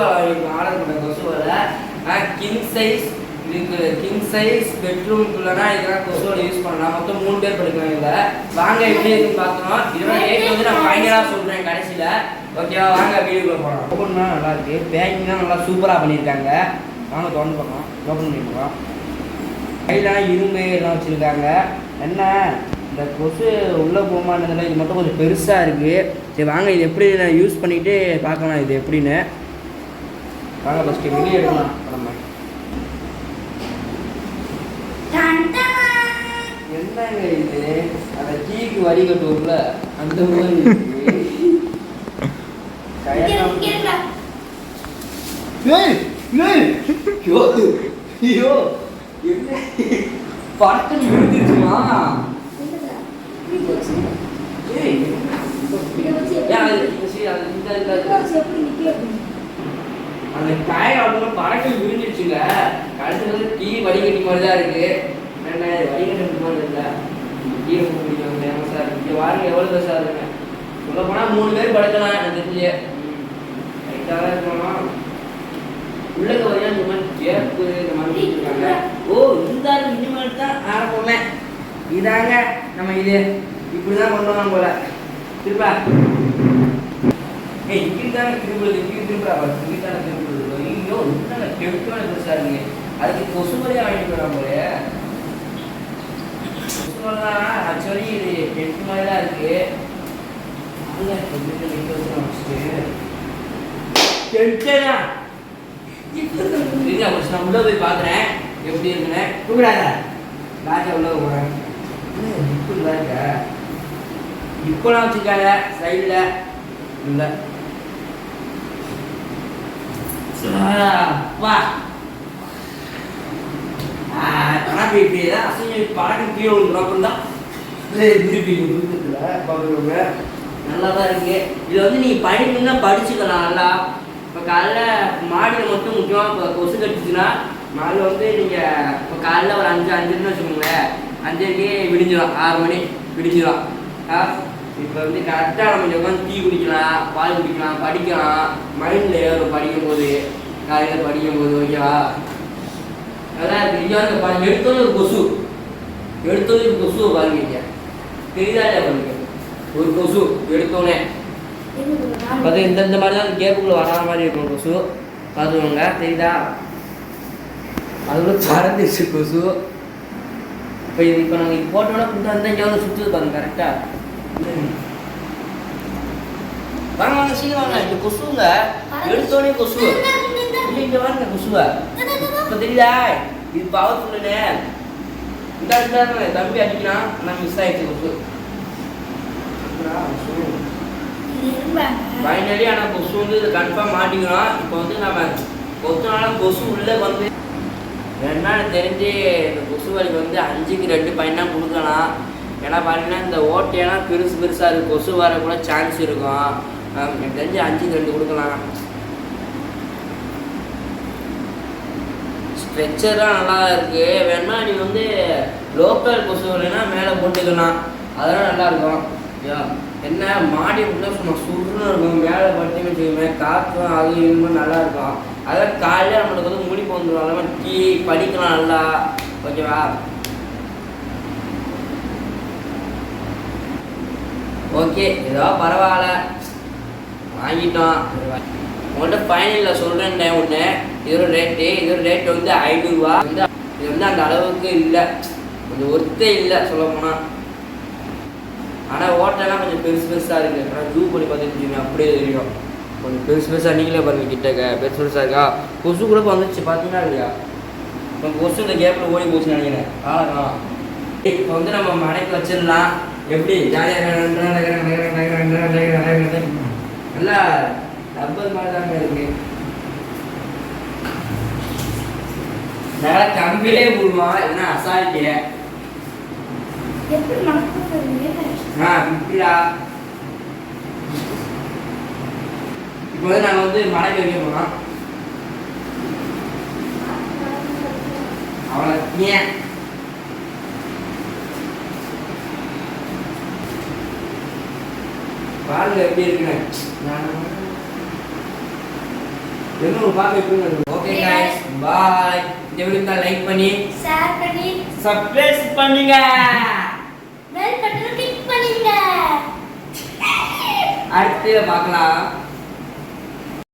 வலை ஆர்டர் பண்ண கொசுவில் கிங் சைஸ் இதுக்கு கிங் சைஸ் பெட்ரூம்குள்ளனா இதெல்லாம் கொசுவோட யூஸ் பண்ணலாம். மொத்தம் மூணு பேர் படுக்கலாம் இதில். வாங்க எப்படி இருக்குன்னு பார்த்தோம் இதோட ரேட் வந்து நான் ஃபைனலாக சொல்கிறேன் கடைசியில். ஓகேவா வாங்க வீடியோக்குள்ளே போகலாம் ஓப்பன் பண்ணால் நல்லா இருக்குது பேக்கிங்லாம் நல்லா சூப்பராக பண்ணியிருக்காங்க. வாங்க திறந்து பார்க்கலாம். ஓப்பன் பண்ணிருக்கோம் கையிலாம் இரும்பு எல்லாம் வச்சுருக்காங்க. என்ன? இந்த கொசு உள்ளே போமானதில் இது மட்டும் கொஞ்சம் பெருசாக இருக்குது சரி வாங்க இது எப்படி நான் யூஸ் பண்ணிவிட்டு பார்க்கலாம். இது எப்படின்னு. வாங்க ஃபஸ்ட்டு வெளியே எடுக்கலாம். நம்ம என்னங்க இது? அந்த கீக்கு வரி கட்டுவோம்ல அந்த மாதிரி ஐயோ என்ன? ஏய் இந்த அந்த காய் அப்படின்னா பறக்கல் விழுந்துருச்சுங்க கடைசியில் வந்து டீ வடிகட்டி மாதிரி தான் இருக்கு என்ன வடிகட்டி மாதிரி இல்லை டீ ரொம்ப பிடிக்கும் ஃபேமஸாக இருக்கு. இங்கே வாருங்க எவ்வளோ பெருசாக இருக்குங்க சொல்ல போனால் மூணு பேர் படுக்கலாம் எனக்கு தெரிஞ்சு. ரைட்டாக தான் இருக்கணும். உள்ளக்க வரையா இந்த மாதிரி கேப்பு இந்த மாதிரி இருக்காங்க ஓ இந்த இனிமேல் தான் ஆரம்பமே. இதாங்க நம்ம இது. இப்படி தான் கொண்டு வரணும் போல. திருப்பா. ஏய் இங்கே தானே திரும்புறது இங்கே திரும்புறா இங்கே தானே திரும்புறது? ஐயோ என்ன கெடுக்கான பெருசாக இருக்கு அதுக்கு கொசு வரையா வாங்கிட்டு போயிடலாம் போல. கொசு ஆக்சுவலி இது டென்ட் மாதிரி தான் இருக்கு. வாங்க, கொஞ்சம் நிக்க வச்சு வச்சுட்டு நான் உள்ள போய் பாக்குறேன் எப்படி இருக்குன்னு. கூப்பிடாத ராஜா உள்ள போகிறேன் இப்படி இருக்க? இப்போலாம் வச்சுக்காத சைடில் இல்லை. வா பணம் இப்படி தான் அசைஞ்சு பழக்கம் கீழே விழுந்துடும் தான் திருப்பி விழுந்துல பார்க்குறவங்க நல்லா தான் இருக்கு இது வந்து நீங்கள் படிக்கணும்னா படிச்சுக்கலாம் நல்லா இப்போ காலைல மாடியில் மட்டும் முக்கியமாக இப்போ கொசு கட்டுச்சுன்னா மாடியில் வந்து நீங்கள் இப்போ காலைல ஒரு அஞ்சு அஞ்சுன்னு வச்சுக்கோங்களேன் அஞ்சரைக்கு விடிஞ்சிடும் ஆறு மணி விடிஞ்சிடும் ஆ இப்போ வந்து கரெக்டாக நம்ம உட்காந்து டீ குடிக்கலாம் பால் குடிக்கலாம் படிக்கலாம். மைண்டில் ஏறும் படிக்கும் போது காலையில் படிக்கும் போது ஓகேவா அதான் இருக்கு. இங்கே வந்து பாருங்க எடுத்தோன்னு ஒரு கொசு. எடுத்தோன்னு ஒரு கொசுவை பாருங்க இங்கே. தெரியுதா பாருங்க ஒரு கொசு எடுத்தோன்னே அது இந்த இந்த மாதிரி தான் கேப்புக்குள்ள வராத மாதிரி இருக்கும் கொசு. பார்த்துக்கோங்க. தெரியுதா? அதோட பறந்துச்சு கொசு. இப்போ இது இப்போ நாங்கள் இது போட்டோன்னா புது அந்த இங்கே வந்து சுற்றுது பாருங்க கரெக்டாக வாங்க வாங்க சீக்கிரம் வாங்க இந்த கொசுங்க எடுத்தோடனே கொசு இல்லை இங்கே வாங்க கொசுவ இப்போ தெரியுதா இது பவர்ஃபுல்லுனே இந்த தம்பி அடிக்கிறான் நான் மிஸ் ஆயிடுச்சு கொசு ஃபைனலி ஆனால் கொசு வந்து இது கன்ஃபார்ம் மாட்டிக்கலாம் இப்போ வந்து நம்ம கொத்துனால கொசு உள்ளே வந்து வேணா தெரிஞ்சு இந்த கொசு வலிக்கு வந்து அஞ்சுக்கு ரெண்டு பையனா கொடுக்கலாம் ஏன்னா பார்த்தீங்கன்னா இந்த ஓட்டையெல்லாம் பெருசு பெருசாக இருக்குது கொசு வர கூட சான்ஸ் இருக்கும் எனக்கு தெரிஞ்சு அஞ்சுக்கு ரெண்டு கொடுக்கலாம். ஸ்ட்ரெச்சர்லாம் நல்லா இருக்கு. வேணா நீ வந்து லோக்கல் கொசு இல்லைன்னா மேலே போட்டுக்கலாம். அதெல்லாம் நல்லா இருக்கும். என்ன மாடி விட்டு சும்மா சுருன்னு இருக்கும். மேலே பட்டி வச்சுக்கோமே காற்றும் அது இன்னும் நல்லா இருக்கும். அதெல்லாம் காலையில் நம்மளுக்கு வந்து முடி வந்துடும் அதெல்லாம் டீ படிக்கலாம் நல்லா. ஓகேவா? ஓகே ஏதோ பரவாயில்ல. வாங்கிட்டோம். உங்கள்கிட்ட ஃபைனலில் சொல்கிறேன் ஒன்று இதோட ரேட்டு இதோட ரேட் வந்து ஐநூறுரூவா வந்து இது வந்து அந்த அளவுக்கு இல்லை. கொஞ்சம் ஒர்த்தே இல்லை சொல்ல போனால் ஆனால் ஓட்டெல்லாம் கொஞ்சம் பெருசு பெருசாக இருக்குது ஆனால் ஜூ பண்ணி பார்த்துட்டு அப்படியே தெரியும். கொஞ்சம் பெருசு பெருசாக நீங்களே பாருங்க கிட்டக்க. பெருசு பெருசாக இருக்கா? கொசு கூட வந்துச்சு பார்த்தீங்கன்னா இல்லையா? இப்போ கொசு இந்த கேப்பில் ஓடி போச்சுன்னு நினைக்கிறேன். ஆ இப்போ வந்து நம்ம மனைக்கு வச்சிடலாம். எப்படி? ஜாலியாக நல்லா ரப்பர் மாதிரி தாங்க இருக்கு. நல்லா கம்பிலே போடுவான் இல்லைன்னா அசால்ட்டு. எப்படி மணக்கும் ஆ இப்படியா இப்போ வந்து நாங்கள் வந்து மலைக்கு வைக்க போகிறோம் அவளை ஏன்? பாருங்க எப்படி இருக்குன்னு நான் என்ன ஒரு பார்க்க எப்படி ஓகே गाइस பாய் இந்த வீடியோக்கு லைக் பண்ணி ஷேர் பண்ணி சப்ஸ்கிரைப் பண்ணுங்க பெல் பட்டனை கிளிக் பண்ணுங்க அடுத்து பார்க்கலாம்